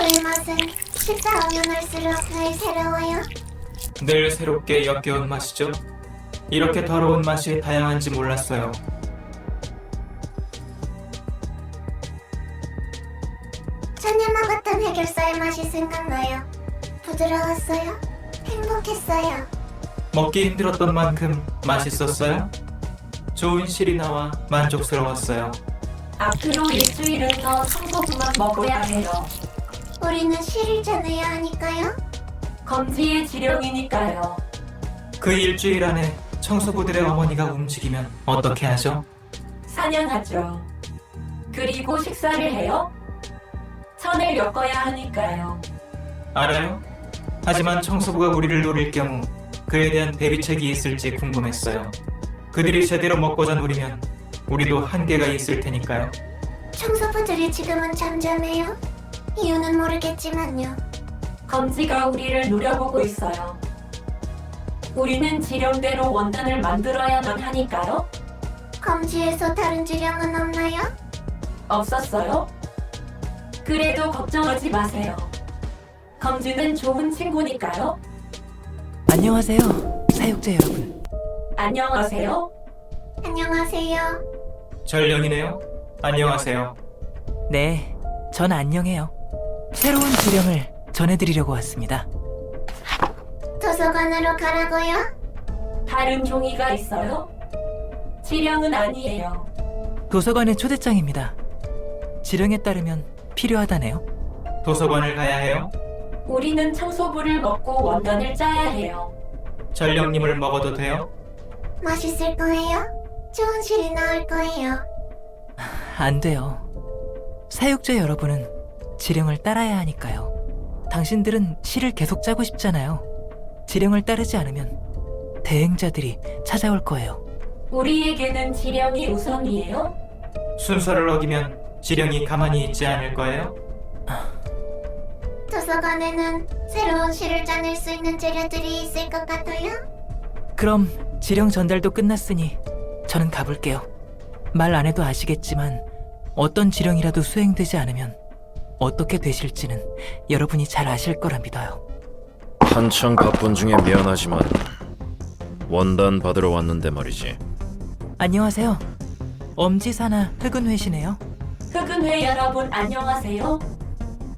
저의 맛은 식사하면 할수록 늘 새로워요. 늘 새롭게 역겨운 맛이죠. 이렇게 더러운 맛이 다양한지 몰랐어요. 전에 먹었던 해결사의 맛이 생각나요. 부드러웠어요. 행복했어요. 먹기 힘들었던 만큼 맛있었어요. 좋은 실이 나와 만족스러웠어요. 앞으로 일주일은 더 청소부만 먹어야 해요. 우리는 실을 짜내야 하니까요. 검지의 지령이니까요. 그 일주일 안에 청소부들의 어머니가 움직이면 어떻게 하죠? 사냥하죠. 그리고 식사를 해요. 천을 엮어야 하니까요. 알아요? 하지만 청소부가 우리를 노릴 경우 그에 대한 대비책이 있을지 궁금했어요. 그들이 제대로 먹고자 노리면 우리도 한계가 있을 테니까요. 청소부들이 지금은 잠잠해요. 이유는 모르겠지만요. 검지가 우리를 노려보고 있어요. 우리는 지령대로 원단을 만들어야만 하니까요. 검지에서 다른 지령은 없나요? 없었어요? 그래도 걱정하지 마세요. 검지는 좋은 친구니까요. 안녕하세요, 사육자 여러분. 안녕하세요. 안녕하세요. 전령이네요. 안녕하세요. 네, 전 안녕해요. 새로운 지령을 전해드리려고 왔습니다. 도서관으로 가라고요? 다른 종이가 있어요? 지령은 아니에요. 도서관의 초대장입니다. 지령에 따르면 필요하다네요. 도서관을 가야 해요. 우리는 청소부를 먹고 원단을 짜야 해요. 전령님을 먹어도 돼요? 맛있을 거예요? 좋은 실이 나올 거예요. 안 돼요. 사육자 여러분은 지령을 따라야 하니까요. 당신들은 실을 계속 짜고 싶잖아요. 지령을 따르지 않으면 대행자들이 찾아올 거예요. 우리에게는 지령이 우선이에요? 순서를 어기면 지령이 가만히 있지 않을 거예요? 도서관에는 새로운 실을 짜낼 수 있는 재료들이 있을 것 같아요. 그럼 지령 전달도 끝났으니 저는 가볼게요. 말 안 해도 아시겠지만 어떤 지령이라도 수행되지 않으면 어떻게 되실지는 여러분이 잘 아실 거라 믿어요. 한창 바쁜 중에 미안하지만 원단 받으러 왔는데 말이지. 안녕하세요. 엄지사나 흑은회시네요. 흑은회 여러분 안녕하세요.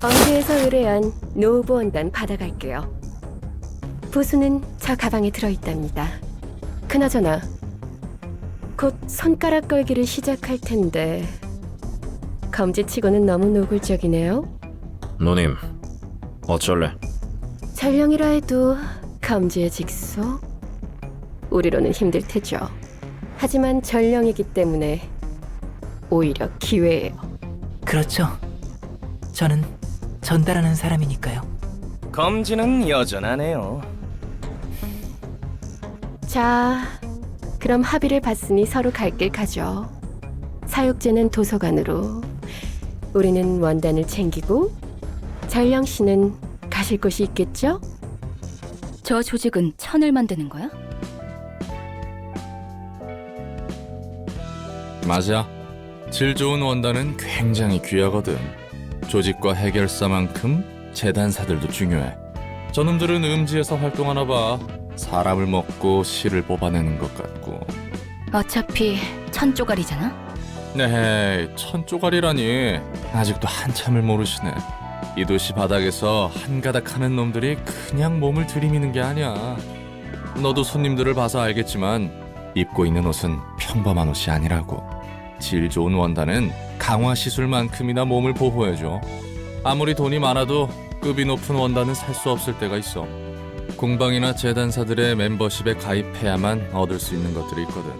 언제에서 의뢰한 노브 원단 받아갈게요. 부수는 저 가방에 들어있답니다. 그나저나 곧 손가락 걸기를 시작할 텐데 검지치고는 너무 노골적이네요. 누님, 어쩔래? 전령이라 해도 검지의 직속 우리로는 힘들 테죠. 하지만 전령이기 때문에 오히려 기회예요. 그렇죠. 저는 전달하는 사람이니까요. 검지는 여전하네요. 자, 그럼 합의를 봤으니 서로 갈 길 가죠. 사육제는 도서관으로, 우리는 원단을 챙기고, 전령 씨는 가실 곳이 있겠죠? 저 조직은 천을 만드는 거야? 맞아. 질 좋은 원단은 굉장히 귀하거든. 조직과 해결사만큼 재단사들도 중요해. 저놈들은 음지에서 활동하나 봐. 사람을 먹고 실을 뽑아내는 것 같고. 어차피 천 쪼가리잖아. 네, 천 쪼가리라니. 아직도 한참을 모르시네. 이 도시 바닥에서 한가닥 하는 놈들이 그냥 몸을 들이미는 게 아니야. 너도 손님들을 봐서 알겠지만 입고 있는 옷은 평범한 옷이 아니라고. 질 좋은 원단은 강화 시술만큼이나 몸을 보호해줘. 아무리 돈이 많아도 급이 높은 원단은 살 수 없을 때가 있어. 공방이나 재단사들의 멤버십에 가입해야만 얻을 수 있는 것들이 있거든.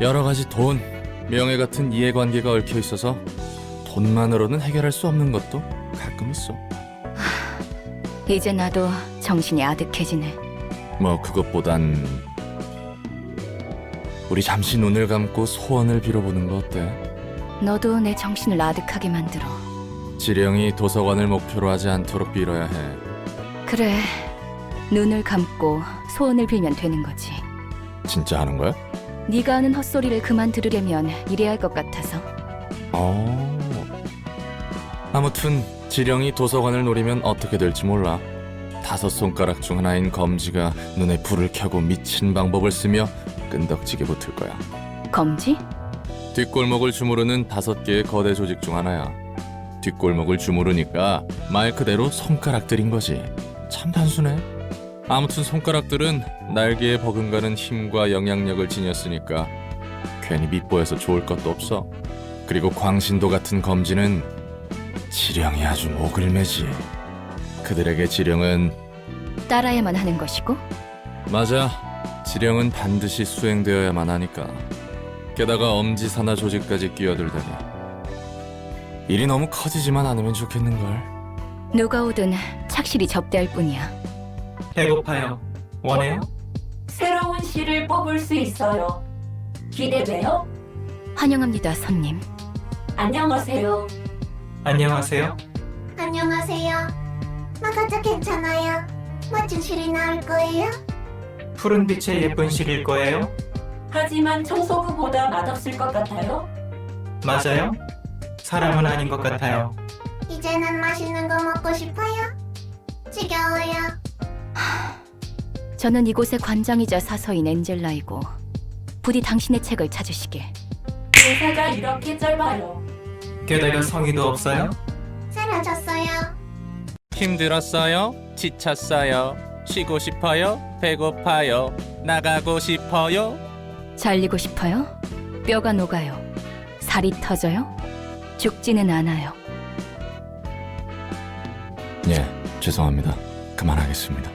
여러 가지 돈, 명예 같은 이해관계가 얽혀 있어서 돈만으로는 해결할 수 없는 것도 가끔 있어. 이제 나도 정신이 아득해지네. 뭐 그것보단 우리 잠시 눈을 감고 소원을 빌어보는 거 어때? 너도 내 정신을 아득하게 만들어. 지령이 도서관을 목표로 하지 않도록 빌어야 해. 그래. 눈을 감고 소원을 빌면 되는 거지. 진짜 하는 거야? 네가 하는 헛소리를 그만 들으려면 이래야 할 것 같아서. 어. 아무튼 지령이 도서관을 노리면 어떻게 될지 몰라. 다섯 손가락 중 하나인 검지가 눈에 불을 켜고 미친 방법을 쓰며 끈덕지게 붙을 거야. 검지? 뒷골목을 주무르는 다섯 개의 거대 조직 중 하나야. 뒷골목을 주무르니까 말 그대로 손가락들인 거지. 참 단순해. 아무튼 손가락들은 날개에 버금가는 힘과 영향력을 지녔으니까 괜히 밉보여서 좋을 것도 없어. 그리고 광신도 같은 검지는 지령이 아주 목을 매지. 그들에게 지령은 따라야만 하는 것이고 맞아. 지령은 반드시 수행되어야만 하니까. 게다가 엄지 산하 조직까지 끼어들다니. 일이 너무 커지지만 않으면 좋겠는걸. 누가 오든 착실히 접대할 뿐이야. 배고파요. 원해요? 새로운 씨를 뽑을 수 있어요. 기대돼요? 환영합니다, 손님. 안녕하세요. 안녕하세요. 안녕하세요. 나가자 괜찮아요. 멋진 실이 나올 거예요. 푸른 빛의 예쁜 실일 거예요? 하지만 청소부보다 맛없을 것 같아요. 맞아요? 사람은 아닌 것 같아요. 이제는 맛있는 거 먹고 싶어요. 지겨워요. 저는 이곳의 관장이자 사서인 엔젤라이고 부디 당신의 책을 찾으시길. 대사가 이렇게 짧아요. 게다가 성의도 없어요? 사라졌어요. 힘들었어요? 지쳤어요? 쉬고 싶어요? 배고파요? 나가고 싶어요? 잘리고 싶어요? 뼈가 녹아요. 살이 터져요? 죽지는 않아요. 예, 죄송합니다. 그만하겠습니다.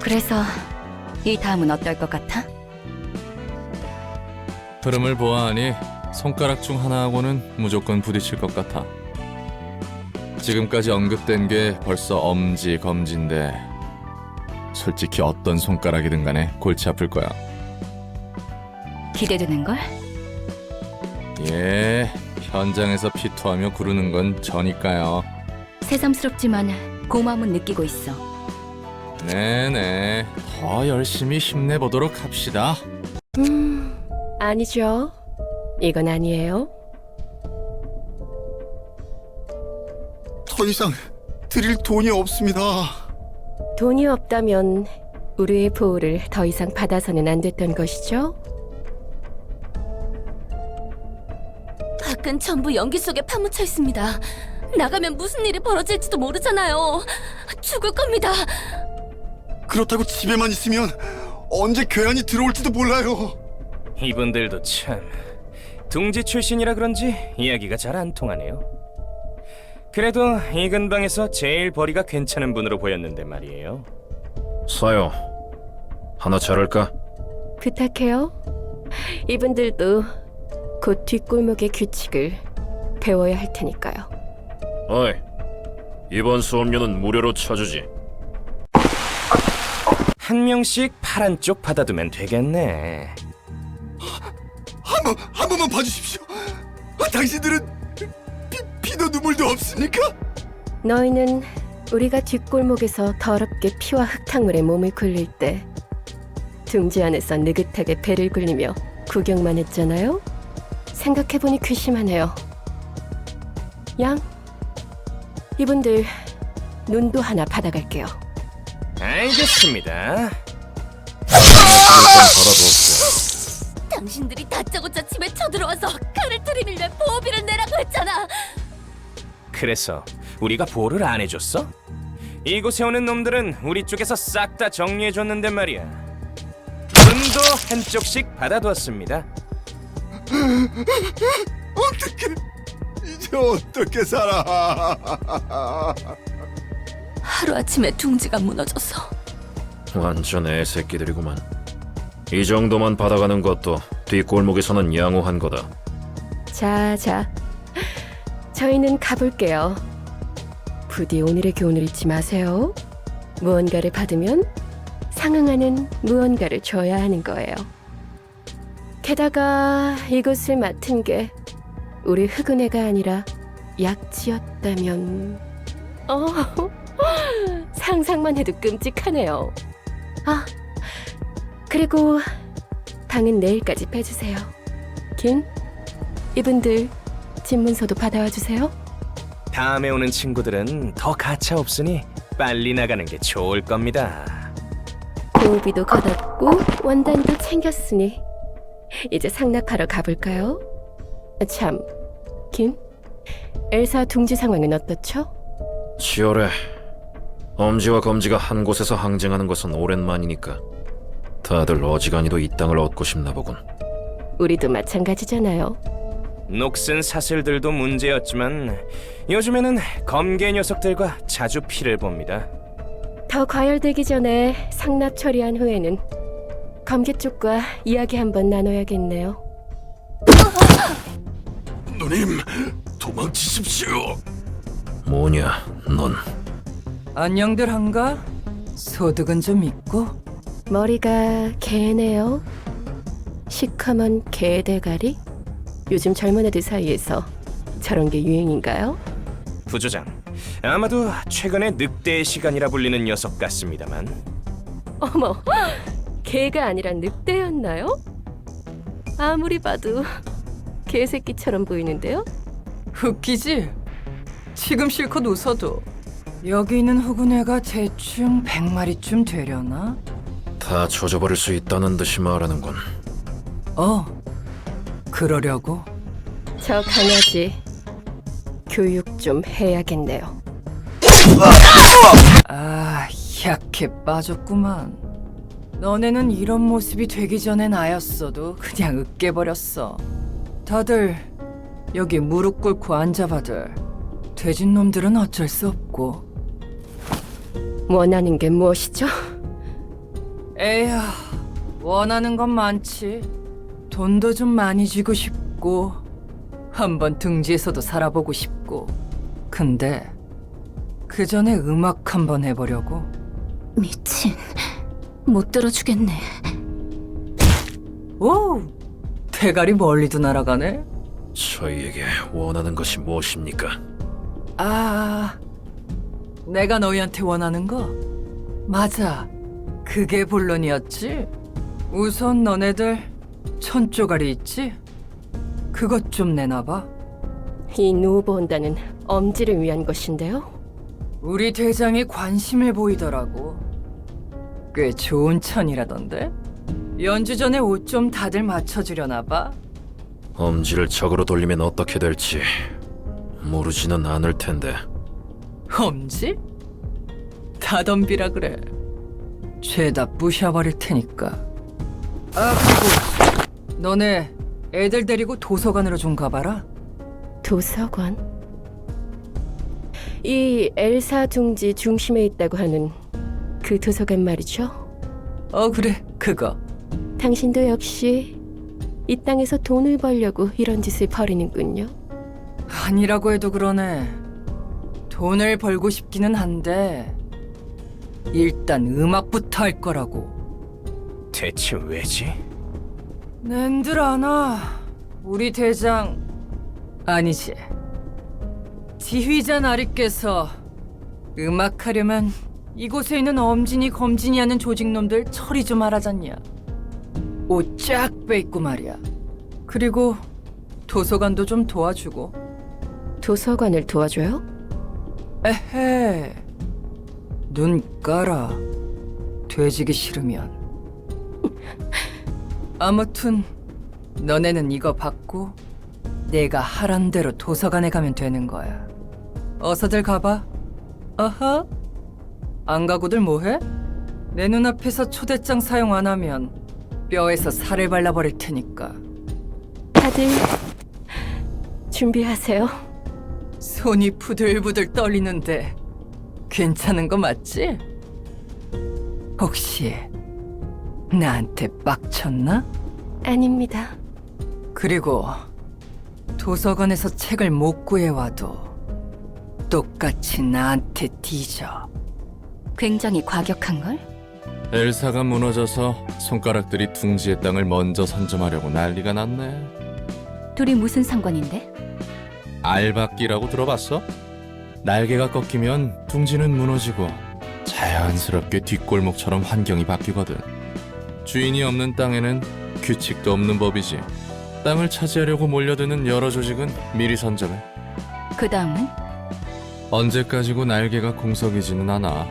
그래서 이 다음은 어떨 것 같아? 흐름을 보아하니 손가락 중 하나하고는 무조건 부딪힐 것 같아. 지금까지 언급된 게 벌써 엄지, 검지인데 솔직히 어떤 손가락이든 간에 골치 아플 거야. 기대되는 걸? 예, 현장에서 피토하며 구르는 건 저니까요. 새삼스럽지만 고마움은 느끼고 있어. 네네, 더 열심히 힘내보도록 합시다. 음, 아니죠. 이건 아니에요. 더 이상 드릴 돈이 없습니다. 돈이 없다면 우리의 보호를 더 이상 받아서는 안 됐던 것이죠? 밖은 전부 연기 속에 파묻혀 있습니다. 나가면 무슨 일이 벌어질지도 모르잖아요. 죽을 겁니다. 그렇다고 집에만 있으면 언제 괴한이 들어올지도 몰라요. 이분들도 참 둥지 출신이라 그런지 이야기가 잘 안 통하네요. 그래도 이 근방에서 제일 벌이가 괜찮은 분으로 보였는데 말이에요. 사요. 하나 자를까? 부탁해요. 이분들도 곧 뒷골목의 규칙을 배워야 할 테니까요. 어이, 이번 수업료는 무료로 쳐주지. 한 명씩 파란 쪽 받아두면 되겠네. 한번 한 번만 봐주십시오. 아, 당신들은 피, 피도 눈물도 없습니까? 너희는 우리가 뒷골목에서 더럽게 피와 흙탕물에 몸을 굴릴 때 둥지 안에서 느긋하게 배를 굴리며 구경만 했잖아요. 생각해보니 괘씸하네요. 양, 이분들 눈도 하나 받아갈게요. 알겠습니다. 일단 받아두었고. 당신들이 다짜고짜 집에 쳐들어와서 칼을 들이밀며 보호비를 내라고 했잖아. 그래서 우리가 보호를 안 해줬어? 이곳에 오는 놈들은 우리 쪽에서 싹 다 정리해줬는데 말이야. 눈도 한쪽씩 받아두었습니다. 어떻게 이제 어떻게 살아? 하루아침에 둥지가 무너져서 완전 애새끼들이구만. 이 정도만 받아가는 것도 뒷골목에서는 양호한 거다. 자, 자. 저희는 가볼게요. 부디 오늘의 교훈을 잊지 마세요. 무언가를 받으면 상응하는 무언가를 줘야 하는 거예요. 게다가 이곳을 맡은 게 우리 흑은혜가 아니라 약지였다면... 어, 상상만 해도 끔찍하네요. 아, 그리고 방은 내일까지 빼주세요. 긴, 이분들 집 문서도 받아와 주세요. 다음에 오는 친구들은 더 가차 없으니 빨리 나가는 게 좋을 겁니다. 도우비도 걷었고 원단도 챙겼으니 이제 상납하러 가볼까요? 아, 참, 김, 엘사 둥지 상황은 어떻죠? 치열해. 엄지와 검지가 한 곳에서 항쟁하는 것은 오랜만이니까. 다들 어지간히도 이 땅을 얻고 싶나 보군. 우리도 마찬가지잖아요. 녹슨 사슬들도 문제였지만 요즘에는 검게 녀석들과 자주 피를 봅니다. 더 과열되기 전에 상납 처리한 후에는 검계 쪽과 이야기 한번 나눠야겠네요. 누님, 도망치십시오. 뭐냐, 넌. 안녕들 한가? 소득은 좀 있고? 머리가 개네요. 시커먼 개 대가리? 요즘 젊은 애들 사이에서 저런 게 유행인가요? 부조장, 아마도 최근에 늑대의 시간이라 불리는 녀석 같습니다만 어머, 개가 아니라 늑대였나요? 아무리 봐도 개새끼처럼 보이는데요? 웃기지? 지금 실컷 웃어도 여기 있는 후군애가 대충 100마리쯤 되려나? 다 조져버릴 수 있다는 듯이 말하는군. 어, 그러려고. 저 강아지 교육 좀 해야겠네요. 아, 약해 빠졌구만. 너네는 이런 모습이 되기 전에 나였어도 그냥 으깨버렸어. 다들 여기 무릎 꿇고 앉아봐들. 돼진 놈들은 어쩔 수 없고. 원하는 게 무엇이죠? 에휴, 원하는 건 많지. 돈도 좀 많이 쥐고 싶고, 한번 등지에서도 살아보고 싶고. 근데 그 전에 음악 한번 해보려고. 미친. 못 들어주겠네. 오, 대가리 멀리도 날아가네. 저희에게 원하는 것이 무엇입니까? 아, 내가 너희한테 원하는 거 맞아. 그게 본론이었지. 우선 너네들 천 쪼가리 있지? 그것 좀 내놔봐. 이 누보온다는 엄지를 위한 것인데요. 우리 대장이 관심을 보이더라고. 꽤 좋은 천이라던데. 연주 전에 옷 좀 다들 맞춰주려나 봐. 엄지를 적으로 돌리면 어떻게 될지 모르지는 않을 텐데. 엄지? 다 덤비라 그래. 죄다 부셔버릴 테니까. 아 그리고 너네 애들 데리고 도서관으로 좀 가봐라. 도서관? 이 엘사 둥지 중심에 있다고 하는 그 도서관 말이죠. 어 그래 그거. 당신도 역시 이 땅에서 돈을 벌려고 이런 짓을 벌이는군요. 아니라고 해도 그러네. 돈을 벌고 싶기는 한데 일단 음악부터 할 거라고. 대체 왜지? 낸들 아나? 우리 대장. 아니지. 지휘자 나리께서 음악하려면 이곳에 있는 엄진이 검진이 하는 조직놈들 처리 좀 하라잖냐. 옷 쫙 빼입고 말이야. 그리고 도서관도 좀 도와주고. 도서관을 도와줘요? 에헤 눈 깔아 돼지기 싫으면 아무튼 너네는 이거 받고 내가 하란 대로 도서관에 가면 되는 거야. 어서들 가봐. 어허? 안 가고들 뭐해? 내 눈앞에서 초대장 사용 안 하면 뼈에서 살을 발라버릴 테니까. 다들 준비하세요. 손이 부들부들 떨리는데 괜찮은 거 맞지? 혹시 나한테 빡쳤나? 아닙니다. 그리고 도서관에서 책을 못 구해와도 똑같이 나한테 뒤져. 굉장히 과격한 걸? 엘사가 무너져서 손가락들이 둥지의 땅을 먼저 선점하려고 난리가 났네. 둘이 무슨 상관인데? 알박기라고 들어봤어? 날개가 꺾이면 둥지는 무너지고 자연스럽게 뒷골목처럼 환경이 바뀌거든. 주인이 없는 땅에는 규칙도 없는 법이지. 땅을 차지하려고 몰려드는 여러 조직은 미리 선점해. 그 다음은 언제까지고 날개가 공석이지는 않아.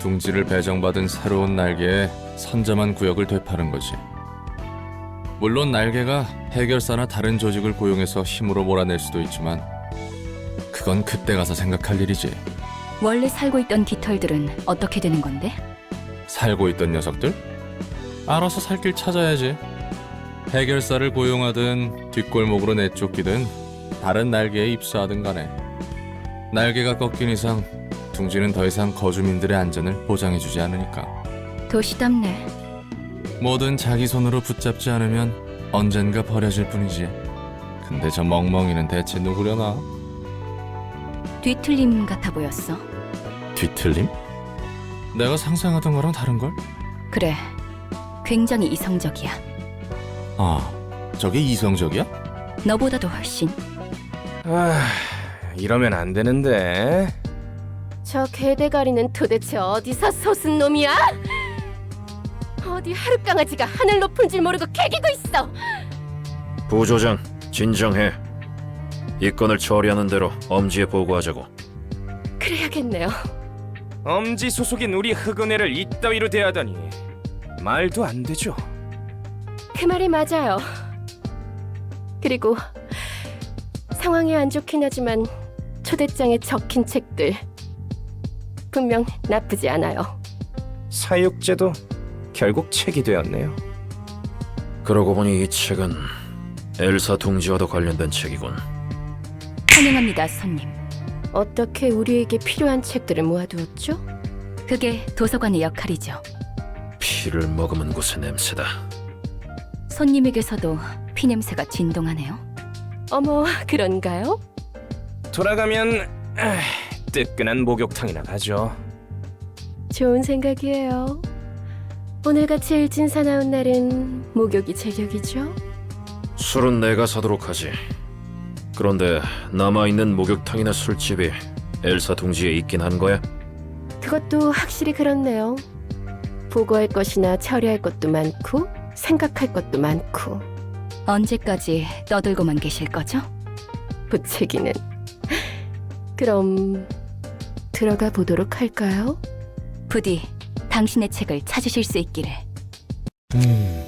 둥지를 배정받은 새로운 날개에 선점한 구역을 되파는 거지. 물론 날개가 해결사나 다른 조직을 고용해서 힘으로 몰아낼 수도 있지만 그건 그때 가서 생각할 일이지. 원래 살고 있던 깃털들은 어떻게 되는 건데? 살고 있던 녀석들? 알아서 살 길 찾아야지. 해결사를 고용하든 뒷골목으로 내쫓기든 다른 날개에 입수하든 간에 날개가 꺾인 이상 둥지는 더 이상 거주민들의 안전을 보장해주지 않으니까 도시답네. 뭐든 자기 손으로 붙잡지 않으면 언젠가 버려질 뿐이지. 근데 저 멍멍이는 대체 누구려나? 뒤틀림 같아 보였어. 뒤틀림? 내가 상상하던 거랑 다른걸? 그래. 굉장히 이성적이야. 아, 저게 이성적이야? 너보다도 훨씬. 아, 이러면 안 되는데. 저 개대가리는 도대체 어디서 솟은 놈이야? 어디 하룻 강아지가 하늘 높은 줄 모르고 개기고 있어. 부조장 진정해. 이 건을 처리하는 대로 엄지에 보고하자고. 그래야겠네요. 엄지 소속인 우리 흑은혜를 이따위로 대하다니 말도 안 되죠. 그 말이 맞아요. 그리고 상황이 안 좋긴 하지만 초대장에 적힌 책들 분명 나쁘지 않아요. 사육제도 결국 책이 되었네요. 그러고 보니 이 책은 엘사 둥지와도 관련된 책이군. 환영합니다, 손님. 어떻게 우리에게 필요한 책들을 모아두었죠? 그게 도서관의 역할이죠. 피를 머금은 곳의 냄새다. 손님에게서도 피 냄새가 진동하네요. 어머, 그런가요? 돌아가면 아, 뜨끈한 목욕탕이나 가죠. 좋은 생각이에요. 오늘같이 일진 사나운 날은 목욕이 제격이죠. 술은 내가 사도록 하지. 그런데 남아있는 목욕탕이나 술집이 엘사 둥지에 있긴 한 거야? 그것도 확실히 그렇네요. 보고할 것이나 처리할 것도 많고 생각할 것도 많고 언제까지 떠들고만 계실 거죠? 부채기는 그럼 들어가 보도록 할까요? 부디 당신의 책을 찾으실 수 있기를. 음,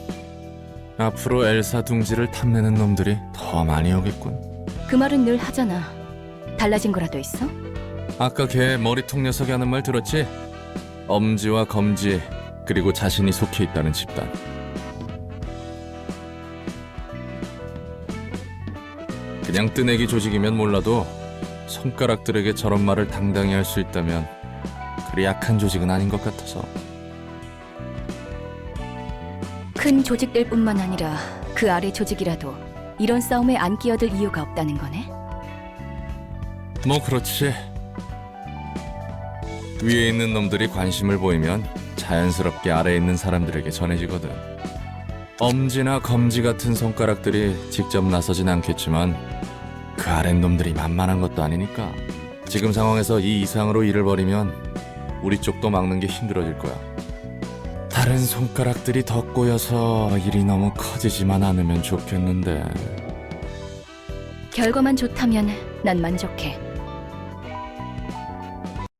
앞으로 엘사 둥지를 탐내는 놈들이 더 많이 오겠군. 그 말은 늘 하잖아. 달라진 거라도 있어? 아까 걔 머리통 녀석이 하는 말 들었지? 엄지와 검지 그리고 자신이 속해 있다는 집단. 그냥 뜨내기 조직이면 몰라도 손가락들에게 저런 말을 당당히 할 수 있다면 그리 약한 조직은 아닌 것 같아서. 큰 조직들 뿐만 아니라 그 아래 조직이라도 이런 싸움에 안 끼어들 이유가 없다는 거네. 뭐 그렇지. 위에 있는 놈들이 관심을 보이면 자연스럽게 아래에 있는 사람들에게 전해지거든. 엄지나 검지 같은 손가락들이 직접 나서진 않겠지만 그 아랫 놈들이 만만한 것도 아니니까. 지금 상황에서 이 이상으로 일을 벌이면 우리 쪽도 막는 게 힘들어질 거야. 다른 손가락들이 더 꼬여서 일이 너무 커지지만 않으면 좋겠는데. 결과만 좋다면 난 만족해.